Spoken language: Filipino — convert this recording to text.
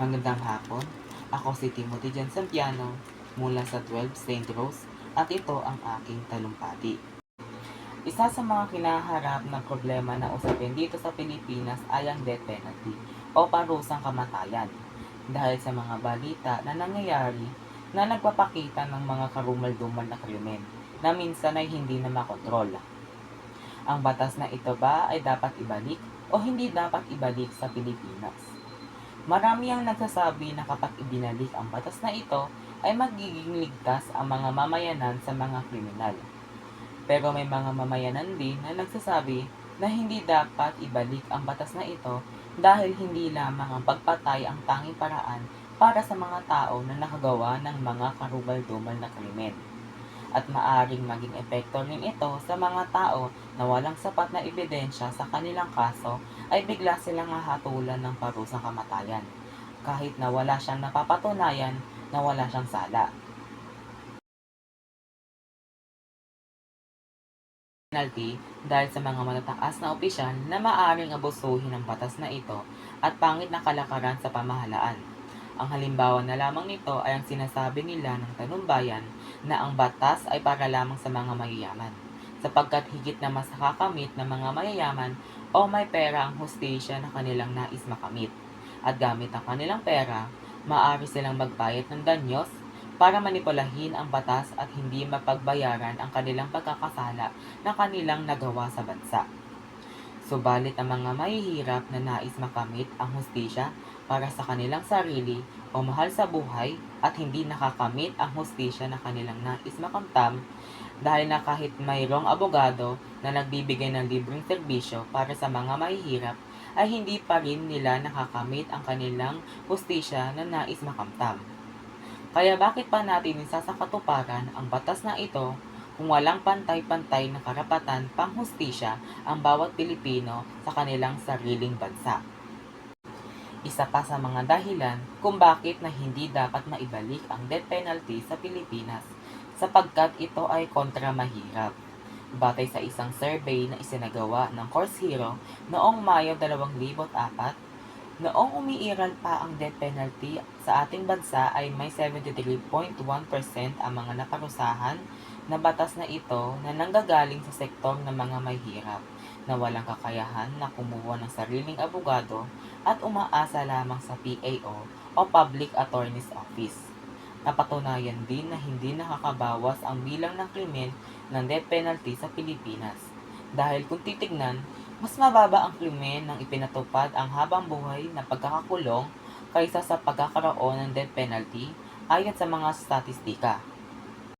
Magandang hapon. Ako si Timothy Jan Sampiano mula sa 12 St. Rose at ito ang aking talumpati. Isa sa mga kinaharap na problema na usapin dito sa Pilipinas ay ang death penalty o parusang kamatayan dahil sa mga balita na nangyayari na nagpapakita ng mga karumal-dumal na krimen na minsan ay hindi na makontrol. Ang batas na ito ba ay dapat ibalik o hindi dapat ibalik sa Pilipinas? Marami ang nagsasabi na kapag ibinalik ang batas na ito ay magiging ligtas ang mga mamayanan sa mga kriminal. Pero may mga mamayanan din na nagsasabi na hindi dapat ibalik ang batas na ito dahil hindi lamang ang pagpatay ang tanging paraan para sa mga tao na nakagawa ng mga karumal-dumal na krimen. At maaring maging epekto rin ito sa mga tao na walang sapat na ebidensya sa kanilang kaso ay bigla silang hahatulan ng parusang kamatayan kahit na wala siyang napapatunayan na wala siyang sala. penalty dahil sa mga matataas na opisyal na maaring abusuhin ang batas na ito at pangit na kalakaran sa pamahalaan. Ang halimbawa na lamang nito ay ang sinasabi nila ng tanumpayan na ang batas ay para lamang sa mga mayayaman, sapagkat higit na mas nakakamit ng mga mayayaman o may pera ang hustisya na kanilang nais makamit. At gamit ang kanilang pera, maaari silang magbayad ng danyos para manipulahin ang batas at hindi mapagbayaran ang kanilang pagkakasala na kanilang nagawa sa bansa. Subalit ang mga mahihirap na nais makamit ang hustisya para sa kanilang sarili o mahal sa buhay at hindi nakakamit ang hustisya na kanilang nais makamtam dahil na kahit mayroong abogado na nagbibigay ng libreng serbisyo para sa mga mahihirap ay hindi pa rin nila nakakamit ang kanilang hustisya na nais makamtam. Kaya bakit pa natin isa sa katuparan ang batas na ito kung walang pantay-pantay na karapatan panghustisya ang bawat Pilipino sa kanilang sariling bansa? Isa pa sa mga dahilan kung bakit na hindi dapat maibalik ang death penalty sa Pilipinas sapagkat ito ay kontra mahirap. Batay sa isang survey na isinagawa ng Course Hero noong Mayo 2004, Noong umiiral pa ang death penalty sa ating bansa ay may 73.1% ang mga naparusahan na batas na ito na nanggagaling sa sektor ng mga may hirap na walang kakayahan na kumuha ng sariling abogado at umaasa lamang sa PAO o Public Attorney's Office. Napatunayan din na hindi nakakabawas ang bilang ng krimen ng death penalty sa Pilipinas. Dahil kung titignan, mas mababa ang krimen ng ipinatupad ang habang buhay na pagkakakulong kaysa sa pagkakaroon ng death penalty ayon sa mga statistika.